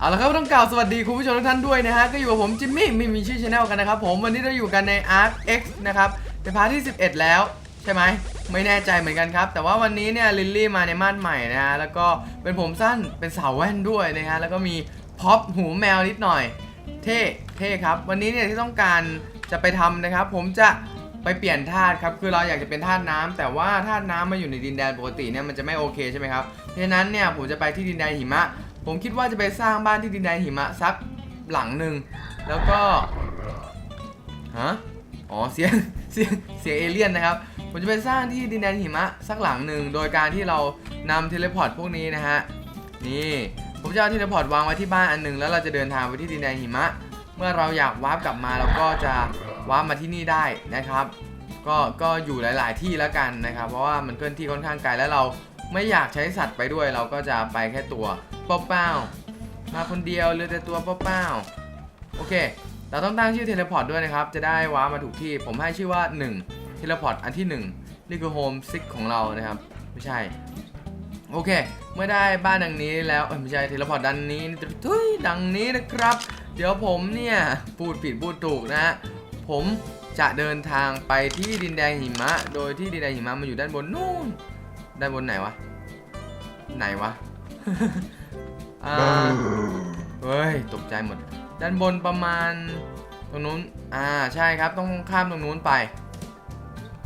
เอาละครับต้องกล่าวสวัสดีคุณผู้ชมทุกท่านด้วยนะฮะ ก็อยู่กับผมจิมมี่มีมีชื่อชาแนลกันนะครับผมวันนี้เราอยู่กันใน Arc X นะครับเป็นพาร์ทที่ 11 แล้ว ใช่ไหมไม่แน่ใจเหมือนกันครับ แต่ว่าวันนี้เนี่ยลิลลี่มาในม่านใหม่นะฮะแล้วก็เป็นผมสั้นเป็นสาวแว่นด้วยนะฮะแล้วก็มีพ็อปหูแมวนิดหน่อย เท่เท่ครับ วันนี้เนี่ยที่ต้องการจะไปทำนะครับ ผมจะไปเปลี่ยนธาตุครับ คือเราอยากจะเป็นธาตุน้ำแต่ว่าธาตุน้ำมาอยู่ในดินแดนปกติเนี่ยมันจะไม่โอเคใช่ไหมครับ เพราะฉะนั้นเนี่ยผมจะไปที่ดินแดนหิมะ ผมคิดว่าจะไปสร้างบ้านที่ดินแดนหิมะสักหลังหนึ่งแล้วก็ฮะอ๋อเสียงเสียงเสียงเอเลี่ยนนะครับผมจะไปสร้างที่ดินแดนหิมะสักหลังหนึ่งโดยการที่เรานำเทเลพอร์ตพวกนี้นะฮะนี่ผมจะเอาเทเลพอร์ตวางไว้ที่บ้านอันหนึ่งแล้วเราจะเดินทางไปที่ดินแดนหิมะ เมื่อเราอยากวาร์ปกลับมาเราก็จะวาร์ปมาที่นี่ได้นะครับ ก็ก็อยู่หลาย ๆ ที่แล้วกันนะครับ เพราะว่ามันเคลื่อนที่ค่อนข้างไกลแล้วเราไม่อยากใช้สัตว์ไปด้วย เราก็จะไปแค่ตัว เป้าๆมาคนเดียวเหลือแต่ตัวเป้าๆโอเค เราต้องตั้งชื่อเทเลพอร์ตด้วยนะครับ จะได้ว้ามาถูกที่ ผมให้ชื่อว่า1เทเลพอร์ตอันที่ 1 นี่คือโฮมซิกของเรานะครับ ไม่ใช่ โอเค เมื่อได้บ้านดังนี้แล้ว เอ้ยไม่ใช่เทเลพอร์ตดังนี้ทุยดังนี้นะครับ เดี๋ยวผมเนี่ย พูดผิดพูดถูกนะฮะผมจะเดินทางไปที่ดินแดนหิมะ โดยที่ดินแดนหิมะมันอยู่ด้านบนนู่น ด้านบนไหนวะ ไหนวะ อ่าเฮ้ยตกใจหมด ด้านบนประมาณ ตรงนู้น อ่าใช่ครับต้องข้ามตรงนู้นไป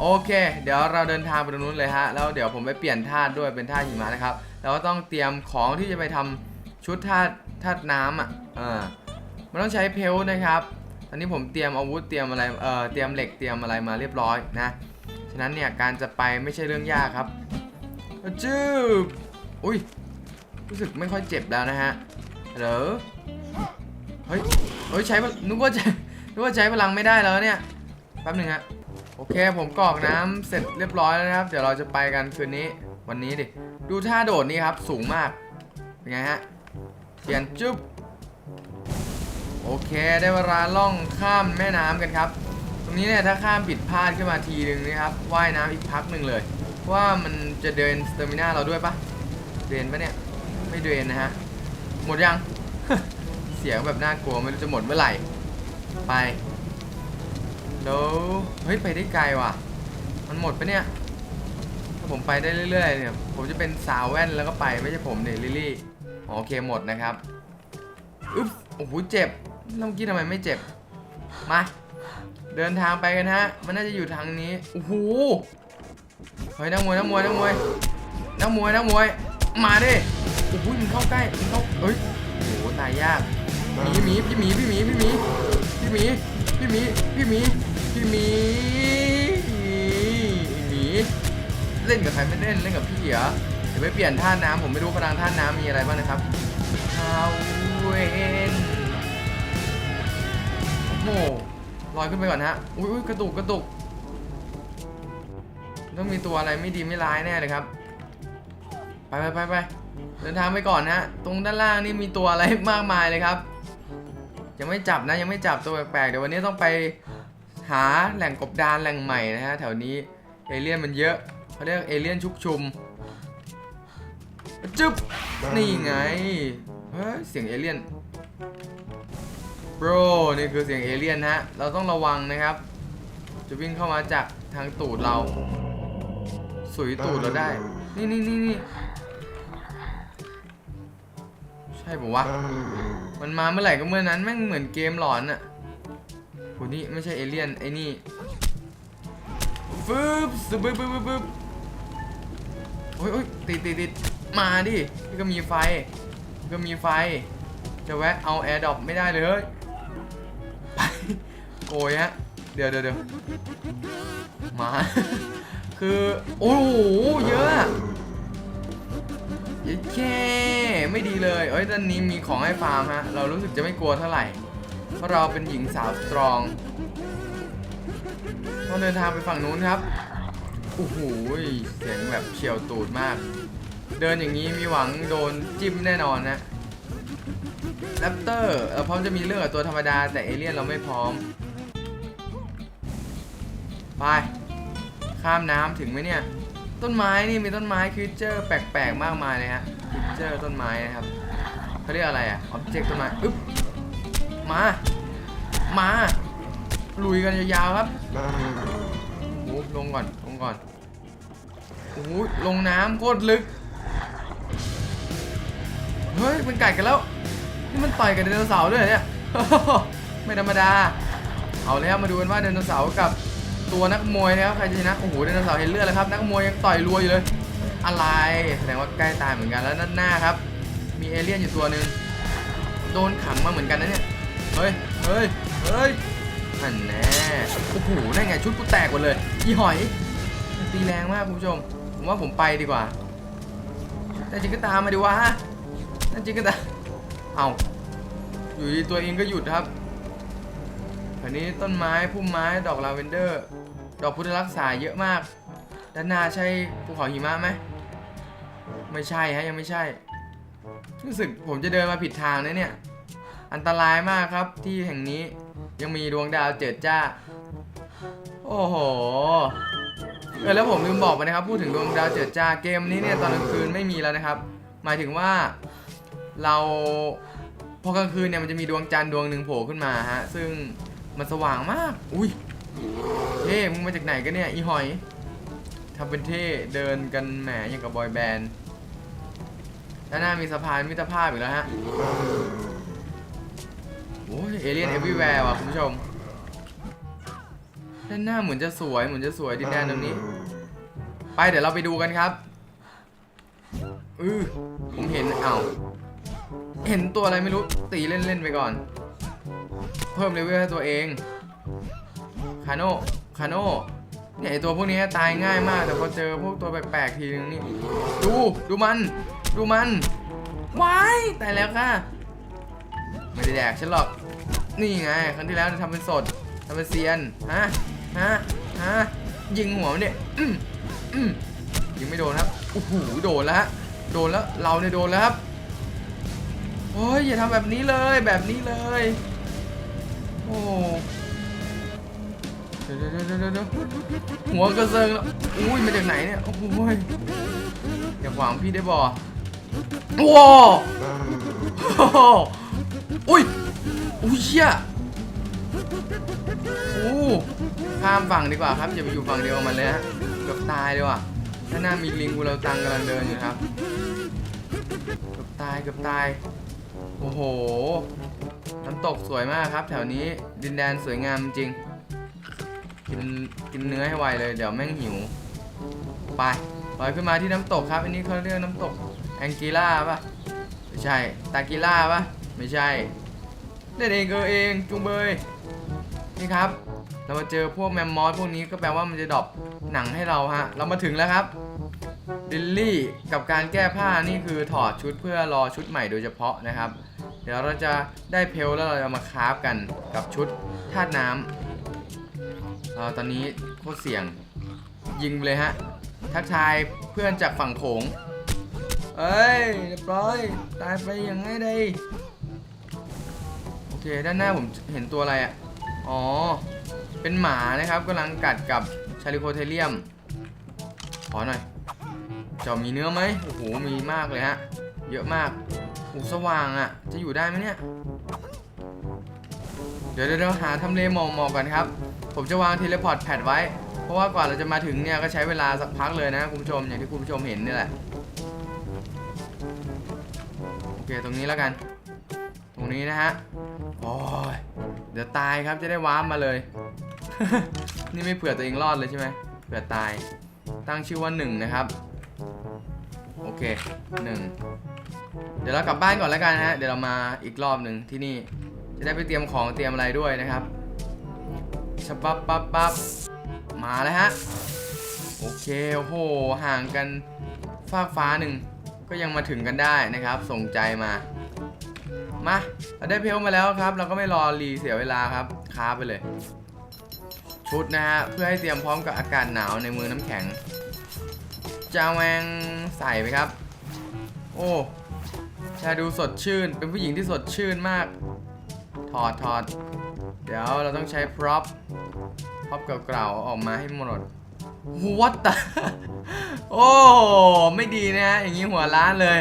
โอเค เดี๋ยวเราเดินทางไปตรงนู้นเลยฮะแล้วเดี๋ยวผมไปเปลี่ยนธาด้วยเป็นธาหิมะนะครับแล้วก็ต้องเตรียมของที่จะไปทำชุดธาตุธาน้ำอะเอ่ามันต้องใช้เพลนะครับอันนี้ผมเตรียมอาวุธเตรียมอะไรเอ่อเตรียมเหล็กเตรียมอะไรมาเรียบร้อยนะฉะนั้นเนี่ยการจะไปไม่ใช่เรื่องยากครับจืบอุ้ย รู้สึกไม่ค่อยเจ็บแล้วนะฮะเหรอเฮ้ยเฮ้ยใช้นึกว่าจะนึกว่าใช้พลังไม่ได้แล้วเนี่ยแป๊บหนึ่งฮะโอเคผมกรอกน้ำเสร็จเรียบร้อยแล้วนะครับ เดี๋ยวเราจะไปกันคืนนี้วันนี้ดิดูท่าโดดนี่ครับสูงมากเป็นไงฮะเปลี่ยนจุ๊บโอเคได้เวลาล่องข้ามแม่น้ำกันครับ ตรงนี้เนี่ยถ้าข้ามผิดพลาดขึ้นมาทีหนึ่งนะครับว่ายน้ำอีกพักหนึ่งเลย ว่ามันจะเดินสเตอร์มินาเราด้วยปะเดินปะเนี่ย ไม่เดินนะฮะ หมดยัง เสียงแบบน่ากลัวไม่รู้จะหมดเมื่อไหร่ ไปแล้วเฮ้ยไปได้ไกลว่ะ มันหมดปะเนี่ย ถ้าผมไปได้เรื่อย ๆ เนี่ย ผมจะเป็นสาวแว่นแล้วก็ไปไม่ใช่ผมเนี่ยลิลี่อ๋อโอเคหมดนะครับอึ๊บโอ้โหเจ็บเมื่อกี้ทำไมไม่เจ็บ มา เดินทางไปกันฮะ มันน่าจะอยู่ทางนี้โอ้โหเฮ้ยนักมวยนักมวยนักมวยนักมวยนักมวยมาดิ โอ้โหมันเข้าใกล้มันเข้าเฮ้ยโอ้โหตายยากหมีหมีพี่หมีพี่หมีพี่หมีพี่หมีพี่หมีพี่หมีพี่หมีหมีเล่นกับใครไม่เล่นเล่นกับพี่เหรอเดี๋ยวไปเปลี่ยนท่าน้ำผมไม่รู้พลังท่าน้ำมีอะไรบ้างนะครับฮาเวนโอ้โหลอยขึ้นไปก่อนฮะอุ้ยกระตุกกระตุกต้องมีตัวอะไรไม่ดีไม่ร้ายแน่เลยครับ ไปไปไปไป เดินทางไปก่อนนะตรงด้านล่างนี่มีตัวอะไรมากมายเลยครับ ยังไม่จับนะยังไม่จับตัวแปลกๆเดี๋ยววันนี้ต้องไปหาแหล่งกบดานแหล่งใหม่นะฮะแถวนี้เอเลี่ยนมันเยอะเขาเรียกเอเลี่ยนชุกชุมจึ๊บนี่ไงเฮ้ยเสียงเอเลี่ยนโบรนี่คือเสียงเอเลี่ยนฮะเราต้องระวังนะครับ จะวิ่งเข้ามาจากทางตูดเรา สุยตูดเราได้ นี่นี่นี่นี่ ใช่ปะวะ มันมาเมื่อไหร่ก็เมื่อนั้นแม่งเหมือนเกมหลอนอะโหนี่ไม่ใช่เอเลี่ยนไอ้นี่ฟึบซึบบึบบึบบึบบึบโอ้ยโอ้ยติดติดติดมาดินี่ก็มีไฟนี่ก็มีไฟ จะแวะเอาแอร์ดรอปไม่ได้เลยไปโกยฮะ เดี๋ยวเดี๋ยวเดี๋ยวมา คือ โอ้โห เยอะ อะเย้แค่ไม่ดีเลย เอ้ยตอนนี้มีของให้ฟาร์มฮะ เรารู้สึกจะไม่กลัวเท่าไหร่ เพราะเราเป็นหญิงสาวสตรองต้องเดินทางไปฝั่งนู้นครับ โอ้โห เสียงแบบเฉียวตูดมาก เดินอย่างนี้มีหวังโดนจิ้มแน่นอนนะแรปเตอร์เราพร้อมจะมีเรื่องกับตัวธรรมดา แต่เอเลี่ยนเราไม่พร้อม ไป ข้ามน้ำถึงไหมเนี่ย ต้นไม้นี่มีต้นไม้คริเจอร์แปลกๆมากมายเลยฮะคริเจอร์ต้นไม้นะครับเขาเรียกอะไรอะออบเจกต์ต้นไม้อึ๊บมา มาลุยกันยาวๆครับโอ้โหลงก่อนลงก่อนโอ้โหลงน้ำโคตรลึกเฮ้ยมันกัดกันแล้วนี่มันต่อยกับไดโนเสาร์ด้วยเหรอเนี่ยไม่ธรรมดา เอาแล้วมาดูกันว่าไดโนเสาร์กับ ตัวนักมวยนะครับใครจะชนะโอ้โหไดโนเสาร์เห็นเลือดแล้วครับนักมวยยังต่อยรัวอยู่เลย อะไรแสดงว่าใกล้ตายเหมือนกันแล้วด้านหน้าครับ มีเอเลี่ยนอยู่ตัวหนึ่งโดนขังมาเหมือนกันนะเนี่ยเฮ้ยเฮ้ยเฮ้ยอันแน่โอ้โหได้ไงชุดกูแตกหมดเลยอีหอยตีแรงมากคุณผู้ชมผมว่าผมไปดีกว่าแต่จริงก็ตามมาดีวะนั่นจริงก็ตามเอาอยู่ดีตัวเองก็หยุดครับอันนี้ต้นไม้พุ่มไม้ดอกลาเวนเดอร์ ดอกพุทธรักษาเยอะมาก ด้านหน้าใช่ภูเขาหิมะไหมไม่ใช่ฮะยังไม่ใช่ รู้สึกผมจะเดินมาผิดทางนะเนี่ย อันตรายมากครับที่แห่งนี้ยังมีดวงดาวเจิดจ้า โอ้โหเออแล้วผมลืมบอกไปนะครับ พูดถึงดวงดาวเจิดจ้าเกมนี้เนี่ยตอนกลางคืนไม่มีแล้วนะครับ หมายถึงว่าเราพอกลางคืนเนี่ยมันจะมีดวงจันทร์ดวงหนึ่งโผล่ขึ้นมาฮะซึ่งมันสว่างมาก อุ้ย เฮ้มึงมาจากไหนกันเนี่ยอีหอยทำเป็นเท่เดินกันแหมอย่างกับบอยแบนด์ด้านหน้ามีสะพานมิตรภาพอีกแล้วฮะโอ้ยเอเลี่ยนเอวีแวร์ว่ะคุณผู้ชม ด้านหน้าเหมือนจะสวยเหมือนจะสวยดินแดนตรงนี้ ไปเดี๋ยวเราไปดูกันครับอือผมเห็นเอ้าเห็นตัวอะไรไม่รู้ตีเล่นๆไปก่อน เพิ่มเลเวลให้ตัวเองาโน่คาโน่เนี่ยไอตัวพวกนี้ตายง่ายมาก แต่พอเจอพวกตัวแปลกๆทีนึงนี่ ดู ดูมัน ดูมันว้ายตายแล้วค่ะ ไม่ได้แดกฉันหรอก นี่ไง ครั้งที่แล้วทำเป็นสดทำเป็นเซียน ฮะ ฮะ ฮะ ยิงหัวมันเนี่ยอืมอืมยิงไม่โดนครับ โอ้โห โดนแล้วฮะโดนแล้ว เราเนี่ยโดนแล้วครับโอ้ยอย่าทำแบบนี้เลย แบบนี้เลย โอ้ ดี๋ยวเดี๋ยวเดี๋ยวเดี๋ยวหัวกระเซิงแล้วอุ้ยมาจากไหนเนี่ยโอ้โหอย่าขวางพี่ได้บ่ว้าวโอ้โหอุ้ยอุ้ยเชี่ยโอ้ข้ามฝั่งดีกว่าครับอย่าไปอยู่ฝั่งเดียวกับมันเลยฮะเกือบตายเลยว่ะข้างหน้ามีลิงกูเราตังกำลังเดินอยู่ครับเกือบตายเกือบตายโอ้โหน้ำตกสวยมากครับ แถวนี้ดินแดนสวยงามจริง กินกินเนื้อให้ไวเลยเดี๋ยวแม่งหิว ไปลอยขึ้นมาที่น้ำตกครับ อันนี้เขาเรียกน้ำตกแองกีล่าป่ะไม่ใช่ ตากีล่าป่ะไม่ใช่เล่นเองเก็เองจุงเบยนี่ครับ เรามาเจอพวกแมมมอสพวกนี้ก็แปลว่ามันจะดรอปหนังให้เราฮะ เรามาถึงแล้วครับดิลลี่กับการแก้ผ้านี่คือถอดชุดเพื่อรอชุดใหม่โดยเฉพาะนะครับ เดี๋ยวเราจะได้เพลแล้วเราจะมาคราฟกันกับชุดธาตุน้ำ อตอนนี้โคตรเสี่ยง ยิงไปเลยฮะ ทักทายเพื่อนจากฝั่งโขงเอ้ยเรียบร้อย ตายไปอย่างไงได้โอเค ด้านหน้าผมเห็นตัวอะไรอะ อ๋อ เป็นหมานะครับกำลังกัดกับชาลิโคเทเลียม ขอหน่อยจามีเนื้อไหมโอ้โห มีมากเลยฮะ เยอะมากโอ้สว่างอะ จะอยู่ได้ไหมเนี่ย เดี๋ยวเดี๋ยวหาทำเลหมอกหมอกก่อนครับ ผมจะวางเทเลพอร์ตแพดไว้ เพราะว่ากว่าเราจะมาถึงเนี่ยก็ใช้เวลาสักพักเลยนะคุณผู้ชมอย่างที่คุณผู้ชมเห็นนี่แหละ โอเคตรงนี้แล้วกัน ตรงนี้นะฮะ โอ้ย เดี๋ยวตายครับจะได้ว้าร์ปมาเลย นี่ไม่เผื่อตัวเองรอดเลยใช่ไหมเผื่อตาย ตั้งชื่อว่าหนึ่งนะครับ โอเคหนึ่งเดี๋ยวเรากลับบ้านก่อนแล้วกันฮะ เดี๋ยวเรามาอีกรอบหนึ่งที่นี่ จะได้ไปเตรียมของเตรียมอะไรด้วยนะครับ ชับปับปับปับมาแล้วฮะ โอเค โอ้โห ห่างกันฟากฟ้าหนึ่ง ก็ยังมาถึงกันได้นะครับ ส่งใจมา มาเราได้เพลมาแล้วครับ เราก็ไม่รอรีเสียเวลาครับค้าไปเลย ชุดนะฮะ เพื่อให้เตรียมพร้อมกับอากาศหนาวในเมืองน้ำแข็งจาแวงใส่ไปครับ โอ้ชาดูสดชื่น เป็นผู้หญิงที่สดชื่นมาก ถอดถอด เดี๋ยวเราต้องใช้พร็อพพร็อพเก่าๆอาออกมาให้หมด What the โอ้ ไม่ดีนะฮะ อย่างนี้หัวล้านเลย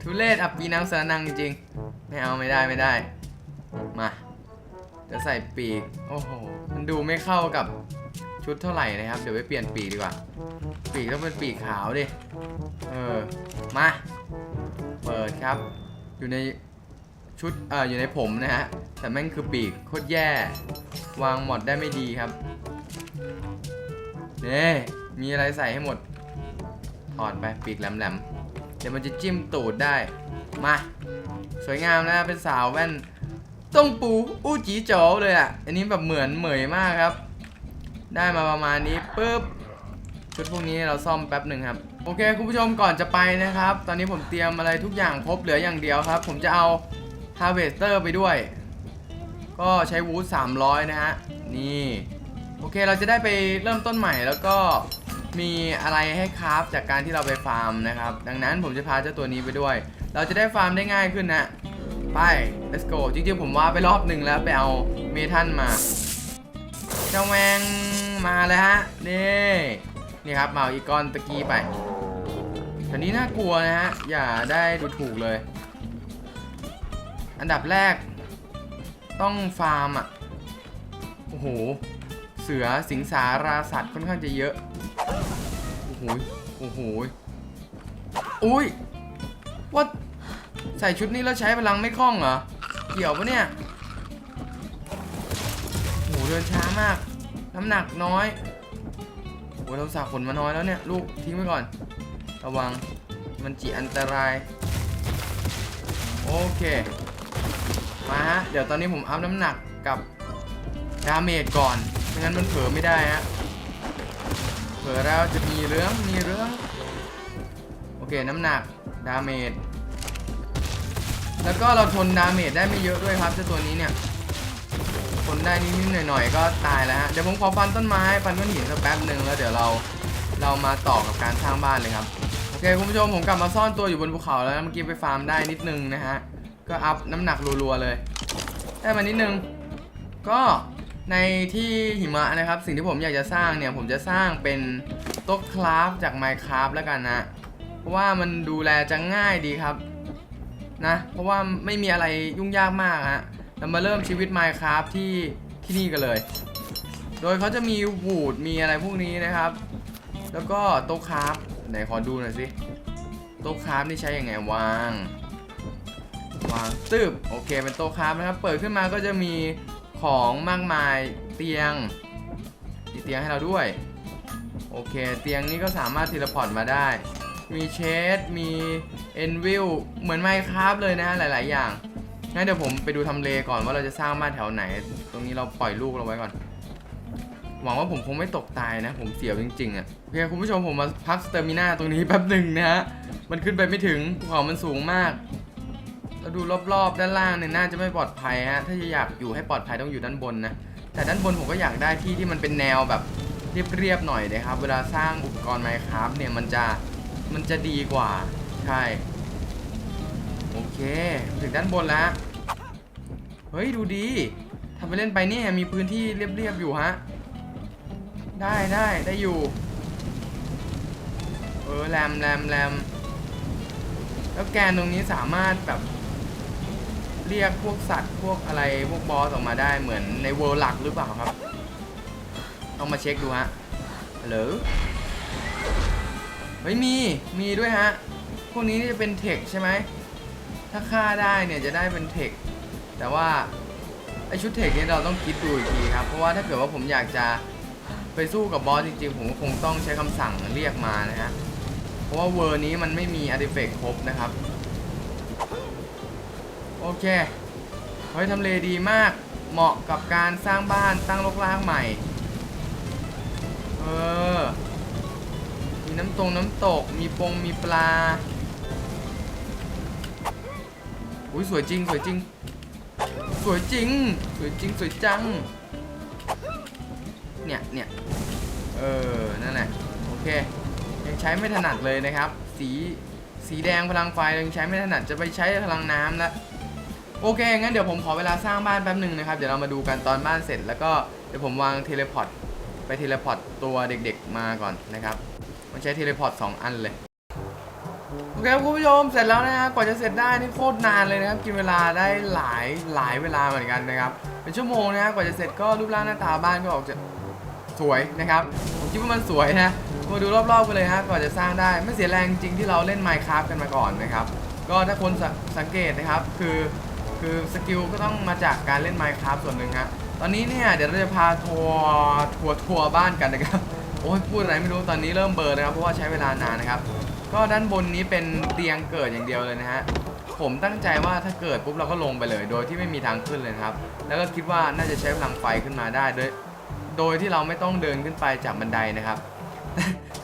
ทุเรศอับปีนังสานังจริง ไม่เอาไม่ได้ไม่ได้ มา จะใส่ปีก โอ้โห มันดูไม่เข้ากับชุดเท่าไหร่นะครับ เดี๋ยวไปเปลี่ยนปีกดีกว่า ปีกต้องเป็นปีกขาวดิ เออ มา เปิดครับ อยู่ใน ชุดเอ่ออยู่ในผมนะฮะ แต่แม่งคือปีกโคตรแย่ วางหมดได้ไม่ดีครับเน่มีอะไรใส่ให้หมดถอดไปปีกแหลมๆ เดี๋ยวมันจะจิ้มตูดได้ มา สวยงามนะเป็นสาวแว่นต้องปูอู้จีโจเลยอะ อันนี้แบบเหมือนเหมยมากครับ ได้มาประมาณนี้ปุ๊บชุดพวกนี้เราซ่อมแป๊บหนึ่งครับ โอเค คุณผู้ชมก่อนจะไปนะครับ ตอนนี้ผมเตรียมอะไรทุกอย่างครบเหลืออย่างเดียวครับ ผมจะเอา Harvester ไปด้วย ก็ใช้วูด300 นะฮะ นี่ โอเคเราจะได้ไปเริ่มต้นใหม่แล้วก็มีอะไรให้คราฟจากการที่เราไปฟาร์มนะครับ ดังนั้นผมจะพาเจ้าตัวนี้ไปด้วย เราจะได้ฟาร์มได้ง่ายขึ้นนะ ไป let's go จริงๆผมว่าไปรอบหนึ่งแล้วไปเอาเมทัลมาเจ้าแมงมาเลยฮะ นี่ นี่ครับมาเอาอีกอนตะกี้ไปแถวนี้น่ากลัวนะฮะ อย่าได้ดูถูกเลย อันดับแรก ต้องฟาร์มอะ โอ้โห เสือสิงสาราสัตว์ค่อนข้างจะเยอะ โอ้โห โอ้โห อุ้ยว่าใส่ชุดนี้แล้วใช้พลังไม่คล่องเหรอ เกี่ยวปะเนี่ยโอ้โหเดินช้ามาก น้ำหนักน้อยโอ้โหเราสาขนมาน้อยแล้วเนี่ย ลูกทิ้งไว้ก่อน ระวังมันจีอันตราย โอเค มาฮะ เดี๋ยวตอนนี้ผมอัพน้ำหนักกับดาเมจก่อน ไม่งั้นมันเผลอไม่ได้ฮะ เผลอแล้วจะมีเรื่อง มีเรื่อง โอเค น้ำหนัก ดาเมจ แล้วก็เราทนดาเมจได้ไม่เยอะด้วยครับเจ้าตัวนี้เนี่ย ทนได้นิดๆหน่อยๆ ก็ตายแล้วฮะ เดี๋ยวผมขอฟันต้นไม้ ฟันก้อนหินสักแป๊บหนึ่งแล้วเดี๋ยวเรา เรามาต่อกับการสร้างบ้านเลยครับ โอเคคุณผู้ชมผมกลับมาซ่อนตัวอยู่บนภูเขาแล้วเมื่อกี้ไปฟาร์มได้นิดนึงนะฮะ ก็อัพน้ำหนักรัวๆเลย ได้มานิดนึง ก็ในที่หิมะนะครับ สิ่งที่ผมอยากจะสร้างเนี่ย ผมจะสร้างเป็นโต๊ะคราฟจาก Minecraft แล้วกันนะ เพราะว่ามันดูแลจะง่ายดีครับนะ เพราะว่าไม่มีอะไรยุ่งยากมากฮะเรามาเริ่มชีวิต Minecraft ที่ที่นี่กันเลย โดยเขาจะมีวูดมีอะไรพวกนี้นะครับ แล้วก็โต๊ะคราฟไหนขอดูหน่อยสิโต๊ะคราฟนี่ใช้ยังไงวาง วางตึบโอเคเป็นโต๊ะคราฟนะครับ เปิดขึ้นมาก็จะมีของมากมายเตียงมีเตียงให้เราด้วย โอเค เตียงนี้ก็สามารถทีละพอร์ตมาได้ มีเชดมีเอ็นวิลเหมือนไมค์คราฟเลยนะฮะหลาย ๆ อย่างงั้นเดี๋ยวผมไปดูทำเลก่อนว่าเราจะสร้างบ้านแถวไหน ตรงนี้เราปล่อยลูกเราไว้ก่อน หวังว่าผมคงไม่ตกตายนะ ผมเสียวจริง ๆอะโอเคคุณผู้ชมผมมาพักสเตอร์มินาตรงนี้แป๊บหนึ่งนะฮะมันขึ้นไปไม่ถึงภูเขามันสูงมาก เราดูรอบๆ ด้านล่างเนี่ยน่าจะไม่ปลอดภัยฮะ ถ้าจะอยากอยู่ให้ปลอดภัยต้องอยู่ด้านบนนะ แต่ด้านบนผมก็อยากได้ที่ที่มันเป็นแนวแบบเรียบๆหน่อยนะครับ เวลาสร้างอุปกรณ์ไมค์ครับเนี่ยมันจะมันจะดีกว่า ใช่ โอเค ถึงด้านบนแล้ว เฮ้ย ดูดีทำไปเล่นไปเนี่ยมีพื้นที่เรียบๆอยู่ฮะ ได้ได้ได้อยู่ เออแรมแรมแรมแล้วแกนตรงนี้สามารถแบบ เรียกพวกสัตว์พวกอะไรพวกบอสออกมาได้เหมือนในเวิร์หลักหรือเปล่าครับ ต้องมาเช็คดูฮะหรือเฮ้ยมีมีด้วยฮะ พวกนี้จะเป็นเทคใช่ไหม ถ้าฆ่าได้เนี่ยจะได้เป็นเทค แต่ว่าไอชุดเทคนี้เราต้องคิดดูอีกทีครับ เพราะว่าถ้าเกิดว่าผมอยากจะไปสู้กับบอสจริงๆ ผมก็คงต้องใช้คำสั่งเรียกมานะฮะ เพราะว่าเวอร์นี้มันไม่มีอาร์ติเฟกต์ครบนะครับ เค เฮ้ยทำเลดีมาก เหมาะกับการสร้างบ้านตั้งรกรากใหม่ เออ มีน้ำตรงน้ำตก มีปงมีปลา อุ้ยสวยจริงสวยจริง สวยจริง สวยจริงสวยจัง เนี่ยเนี่ยเออ นั่นแหละ โอเค ยังใช้ไม่ถนัดเลยนะครับ สีสีแดงพลังไฟยังใช้ไม่ถนัดจะไปใช้พลังน้ำแล้ว โอเค งั้นเดี๋ยวผมขอเวลาสร้างบ้านแป๊บหนึ่งนะครับ เดี๋ยวเรามาดูกันตอนบ้านเสร็จ แล้วก็เดี๋ยวผมวางเทเลพอร์ตไปเทเลพอร์ตตัวเด็กๆมาก่อนนะครับ มันใช้เทเลพอร์ตสองอันเลย โอเคครับคุณผู้ชม เสร็จแล้วนะฮะกว่าจะเสร็จได้นี่โคตรนานเลยนะครับ กินเวลาได้หลายหลายเวลาเหมือนกันนะครับ เป็นชั่วโมงนะฮะกว่าจะเสร็จก็รูปร่างหน้าตาบ้านก็ออกจะสวยนะครับผมคิดว่ามันสวยนะมาดูรอบๆกันเลยฮะกว่าจะสร้างได้ไม่เสียแรงจริงที่เราเล่น Minecraft กันมาก่อนนะครับ ก็ถ้าคนสสังเกตนะครับคือ คือสกิลก็ต้องมาจากการเล่น Minecraft ส่วนหนึ่งฮะตอนนี้เนี่ยเดี๋ยวเราจะพาทัวร์ทัวร์ทัวร์บ้านกันนะครับโอ้ยพูดอะไรไม่รู้ตอนนี้เริ่มเบอร์นะครับเพราะว่าใช้เวลานานนะครับ ก็ด้านบนนี้เป็นเตียงเกิดอย่างเดียวเลยนะฮะผมตั้งใจว่าถ้าเกิดปุ๊บเราก็ลงไปเลย โดยที่ไม่มีทางขึ้นเลยครับ แล้วก็คิดว่าน่าจะใช้พลังไฟขึ้นมาได้โดยโดยที่เราไม่ต้องเดินขึ้นไปจากบันไดนะครับ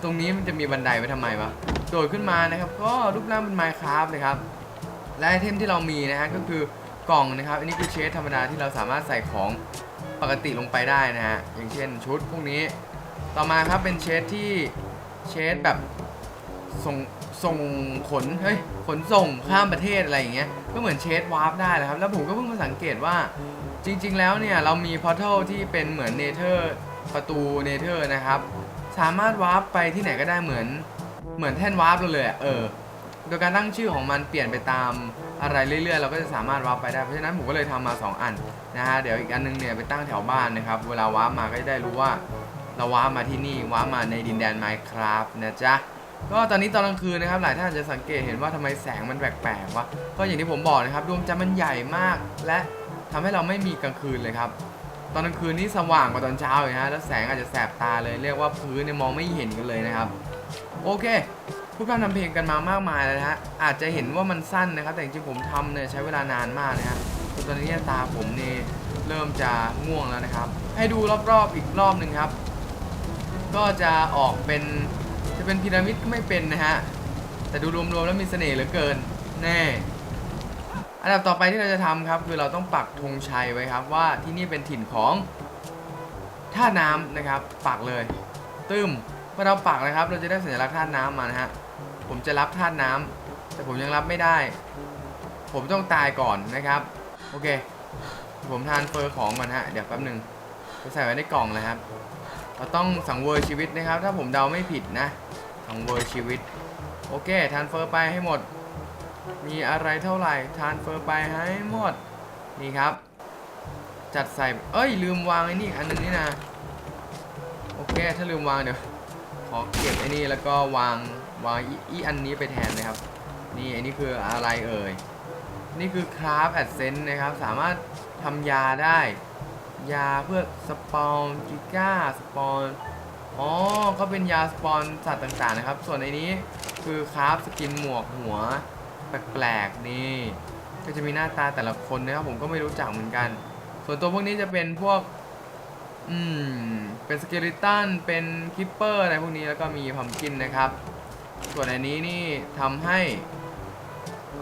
ตรงนี้มันจะมีบันไดไว้ทำไมวะโดดขึ้นมานะครับ ก็รูปร่างเป็นไมค์คราฟเลยครับและไอเทมที่เรามีนะฮะก็คือ กล่องนะครับ อันนี้คือเชสธรรมดาที่เราสามารถใส่ของปกติลงไปได้นะฮะ อย่างเช่นชุดพวกนี้ ต่อมาครับเป็นเชสที่เชสแบบส่งส่งขน เฮ้ย ขนส่งข้ามประเทศอะไรอย่างเงี้ย ก็เหมือนเชสวาร์ปได้นะครับ แล้วผมก็เพิ่งมาสังเกตว่าจริง ๆ แล้วเนี่ย เรามีพอร์ทัลที่เป็นเหมือนเนเธอร์ประตูเนเธอร์นะครับ สามารถวาร์ปไปที่ไหนก็ได้เหมือนเหมือนแท่นวาร์ปเราเลยอะเออ โดยการตั้งชื่อของมันเปลี่ยนไปตามอะไรเรื่อยๆ เราก็จะสามารถวาร์ปไปได้ เพราะฉะนั้นผมก็เลยทำมา 2 อันนะฮะ เดี๋ยวอีกอันนึงเนี่ยไปตั้งแถวบ้านนะครับ เวลาวาร์ปมาก็จะได้รู้ว่าเราวาร์ปมาที่นี่วาร์ปมาในดินแดน Minecraft นะจ๊ะ ก็ตอนนี้ตอนกลางคืนนะครับ หลายท่านอาจจะสังเกตเห็นว่าทำไมแสงมันแปลกๆวะ ก็อย่างที่ผมบอกนะครับ ดวงจันทร์มันใหญ่มาก และทำให้เราไม่มีกลางคืนเลยครับ ตอนกลางคืนนี่สว่างกว่าตอนเช้าเลยฮะ แล้วแสงอาจจะแสบตาเลย เรียกว่าพื้นเนี่ยมองไม่เห็นกันเลยนะครับ โอเค พูดพร่ำทำเพลงกันมามากมายเลยนะฮะ อาจจะเห็นว่ามันสั้นนะครับ แต่จริงๆผมทำเนี่ยใช้เวลานานมากนะฮะจนตอนนี้ตาผมนี่เริ่มจะง่วงแล้วนะครับ ให้ดูรอบๆอีกรอบหนึ่งครับ ก็จะออกเป็นจะเป็นพีระมิดก็ไม่เป็นนะฮะ แต่ดูรวมๆแล้วมีเสน่ห์เหลือเกิน แน่อันดับต่อไปที่เราจะทำครับ คือเราต้องปักธงชัยไว้ครับ ว่าที่นี่เป็นถิ่นของท่าน้ำนะครับ ปักเลย ตึม เมื่อเราปักนะครับ เราจะได้สัญลักษณ์ธาตุน้ำมานะฮะ ผมจะรับธาตุน้ำแต่ผมยังรับไม่ได้ ผมต้องตายก่อนนะครับ โอเค ผมทานเฟอร์ของก่อนฮะ เดี๋ยวแป๊บหนึ่งจะใส่ไว้ในกล่องเลยครับ เราต้องสังเวยชีวิตนะครับ ถ้าผมเดาไม่ผิดนะ สังเวยชีวิต โอเค ทานเฟอร์ไปให้หมด มีอะไรเท่าไหร่ ทานเฟอร์ไปให้หมด นี่ครับ จัดใส่ เอ้ยลืมวางไอ้นี่อันนึงนี่นะ โอเค ถ้าลืมวางเดี๋ยว ขอเก็บไอ้นี่แล้วก็วางวางอีอันนี้ไปแทนนะครับ นี่อันนี้คืออะไรเอ่ย นี่คือคราฟแอดเซนนะครับ สามารถทำยาได้ ยาเพื่อสปอนกิก้าสปอนอ๋อก็เป็นยาสปอนสัตว์ต่างๆนะครับ ส่วนในนี้คือคราฟสกินหมวกหัวแปลกๆนี่ ก็จะมีหน้าตาแต่ละคนนะครับผมก็ไม่รู้จักเหมือนกัน ส่วนตัวพวกนี้จะเป็นพวก อืม เป็นสเกลิตันเป็นคิปเปอร์อะไรพวกนี้แล้วก็มีพัมกินนะครับ ส่วนอันนี้นี่ทำให้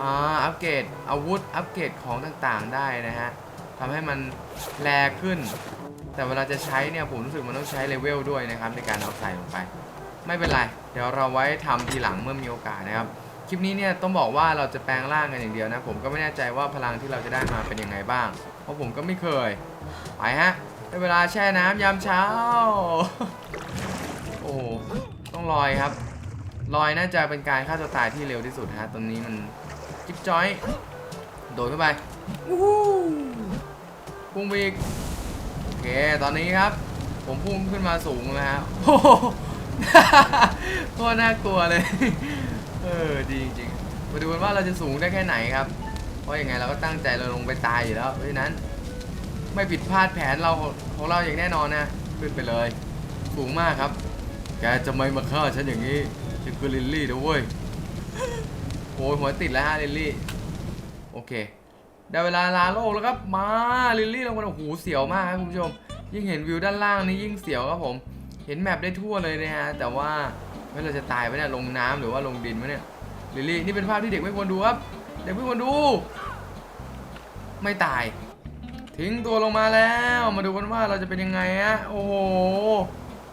อ่าอัปเกรดอาวุธอัปเกรดของต่างๆได้นะฮะทำให้มันแรงขึ้น แต่เวลาจะใช้เนี่ยผมรู้สึกมันต้องใช้เลเวลด้วยนะครับ ในการเอาใส่ลงไป ไม่เป็นไร เดี๋ยวเราไว้ทำทีหลังเมื่อมีโอกาสนะครับ คลิปนี้เนี่ยต้องบอกว่าเราจะแปลงร่างกันอย่างเดียวนะ ผมก็ไม่แน่ใจว่าพลังที่เราจะได้มาเป็นยังไงบ้าง เพราะผมก็ไม่เคย ไปฮะ ได้เวลาแช่น้ำยามเช้า โอ้โหต้องลอยครับ ลอยน่าจะเป็นการฆ่าตัวตายที่เร็วที่สุดฮะตรงนี้มันจิ๊บจ้อย โดดเข้าไปวู้ฮู้พุ่งไปอีกโอเคตอนนี้ครับ ผมพุ่งขึ้นมาสูงแล้วฮะโอ้โหโคตรน่ากลัวเลย เออดีจริงๆมาดูกันว่าเราจะสูงได้แค่ไหนครับ เพราะยังไงเราก็ตั้งใจเราลงไปตายอยู่แล้ว เพราะฉะนั้น ไม่ผิดพลาดแผนเราของเราอย่างแน่นอนนะขึ้นไปเลยสูงมากครับ แกจะไม่มาฆ่าฉันอย่างนี้ฉันคือลิลลี่นะเว้ยโอ้ยหัวติดแล้วฮะลิลลี่โอเคได้เวลาลาโลกแล้วครับมาลิลลี่ลงมาโอ้โหเสียวมากครับคุณผู้ชม ยิ่งเห็นวิวด้านล่างนี่ยิ่งเสียวครับผม เห็นแมปได้ทั่วเลยนะฮะแต่ว่าไม่เราจะตายไปเนี่ยลงน้ำหรือว่าลงดินไหมเนี่ยลิลลี่นี่เป็นภาพที่เด็กไม่ควรดูครับเด็กไม่ควรดู ไม่ตาย ทิ้งตัวลงมาแล้ว มาดูกันว่าเราจะเป็นยังไงฮะ โอ้โห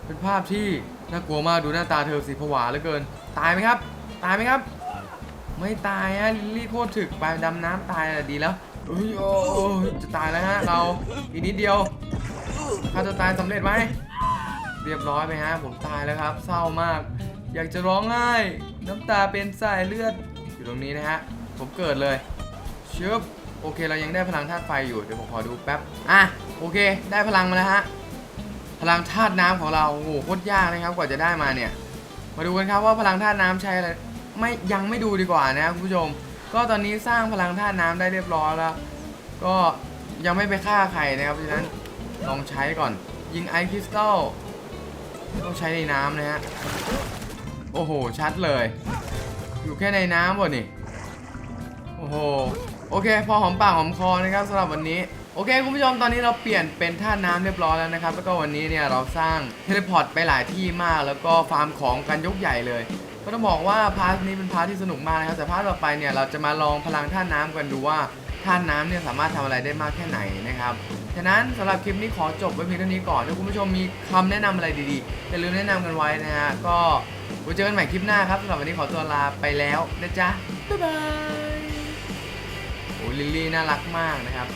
เป็นภาพที่น่ากลัวมากดูหน้าตาเธอสิผวาเหลือเกิน ตายไหมครับ ตายไหมครับ ไม่ตายฮะลิลลี่โคตรถึกไปดำน้ำตายดีแล้วโอ้โอ้จะตายแล้วฮะเราอีกนิดเดียวข้าจะตายสำเร็จไหมเรียบร้อยไหมฮะผมตายแล้วครับ เศร้ามาก อยากจะร้องไห้น้ำตาเป็นสายเลือดอยู่ตรงนี้นะฮะผมเกิดเลยชึบ โอเคเรายังได้พลังธาตุไฟอยู่เดี๋ยวผมขอดูแป๊บอะโอเค ได้พลังมาแล้วฮะพลังธาตุน้ำของเราโอ้โหโคตรยากนะครับกว่าจะได้มาเนี่ย มาดูกันครับว่าพลังธาตุน้ำใช้อะไรไม่ยังไม่ดูดีกว่านะคุณผู้ชม ก็ตอนนี้สร้างพลังธาตุน้ำได้เรียบร้อยแล้ว ก็ยังไม่ไปฆ่าใครนะครับเพราะฉะนั้นลองใช้ก่อน ยิงไอคริสตัลต้องใช้ในน้ำนะฮะโอ้โหชัดเลย อยู่แค่ในน้ำวะนี่โอ้โห โอเค พอหอมปากหอมคอนะครับสำหรับวันนี้โอเคคุณผู้ชมตอนนี้เราเปลี่ยนเป็นท่าน้ำเรียบร้อยแล้วนะครับ แล้วก็วันนี้เนี่ยเราสร้างเทเลพอร์ตไปหลายที่มาก แล้วก็ฟาร์มของกันยกใหญ่เลย ก็ต้องบอกว่าพาร์ทนี้เป็นพาร์ทที่สนุกมากนะครับแต่พาร์ทต่อไปเนี่ยเราจะมาลองพลังท่าน้ำกันดูว่าท่าน้ำเนี่ยสามารถทำอะไรได้มากแค่ไหนนะครับฉะนั้นสำหรับคลิปนี้ขอจบไว้เพียงเท่านี้ก่อนถ้าคุณผู้ชมมีคำแนะนำอะไรดีๆอย่าลืมแนะนำกันไว้นะฮะก็ไว้เจอกันใหม่คลิปหน้าครับสำหรับวันนี้ขอตัวลาไปแล้วนะจ๊ะบ๊ายบาย ลิลลี่น่ารักมากนะครับ